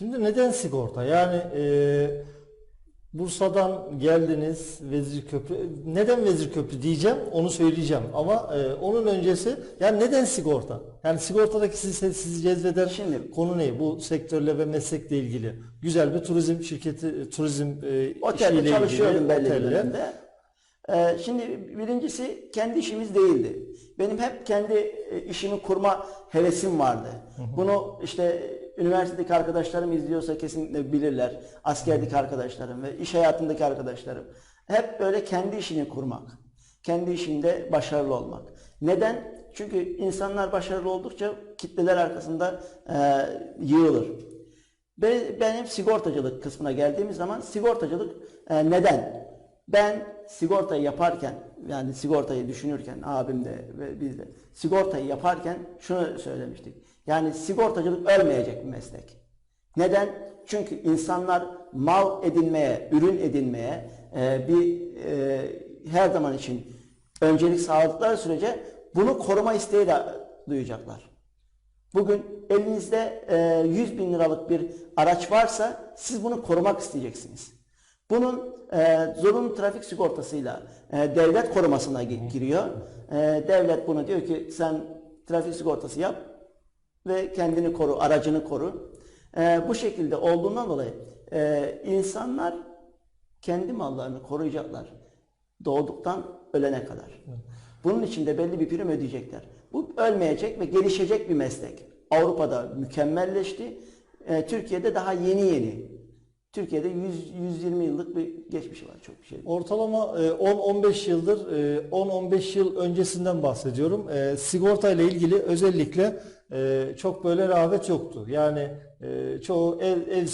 Şimdi neden sigorta? Yani e, Bursa'dan geldiniz Vezirköprü. Neden Vezirköprü diyeceğim onu söyleyeceğim ama e, onun öncesi yani neden sigorta? Yani sigortadaki sizi, sizi cezbeden Şimdi- konu ne? Bu sektörle ve meslekle ilgili. Güzel bir turizm şirketi, turizm e, Otelde işiyle çalışıyordum ilgili. dönemde. Ee, şimdi birincisi kendi işimiz değildi. Benim hep kendi e, işimi kurma hevesim vardı. Bunu işte üniversitedeki arkadaşlarım izliyorsa kesinlikle bilirler. Askerdeki arkadaşlarım ve iş hayatındaki arkadaşlarım. Hep böyle kendi işini kurmak. Kendi işinde başarılı olmak. Neden? Çünkü insanlar başarılı oldukça kitleler arkasında e, yığılır. Be- Benim sigortacılık kısmına geldiğimiz zaman sigortacılık e, neden? Ben sigortayı yaparken yani sigortayı düşünürken abim de ve biz de sigortayı yaparken şunu söylemiştik. Yani sigortacılık ölmeyecek bir meslek. Neden? Çünkü insanlar mal edinmeye, ürün edinmeye e, bir e, her zaman için öncelik sağladıkları sürece bunu koruma isteği de duyacaklar. Bugün elinizde e, 100 bin liralık bir araç varsa siz bunu korumak isteyeceksiniz. Bunun e, zorunlu trafik sigortasıyla e, devlet korumasına gi- giriyor. E, devlet bunu diyor ki sen trafik sigortası yap ve kendini koru, aracını koru. E, bu şekilde olduğundan dolayı e, insanlar kendi mallarını koruyacaklar. Doğduktan ölene kadar. Bunun için de belli bir prim ödeyecekler. Bu ölmeyecek ve gelişecek bir meslek. Avrupa'da mükemmelleşti. E, Türkiye'de daha yeni yeni. Türkiye'de 100 120 yıllık bir geçmişi var çok bir şey. Ortalama e, 10-15 yıldır, e, 10-15 yıl öncesinden bahsediyorum. E, Sigorta ile ilgili özellikle e, çok böyle rağbet yoktu. Yani e, çoğu ev, ev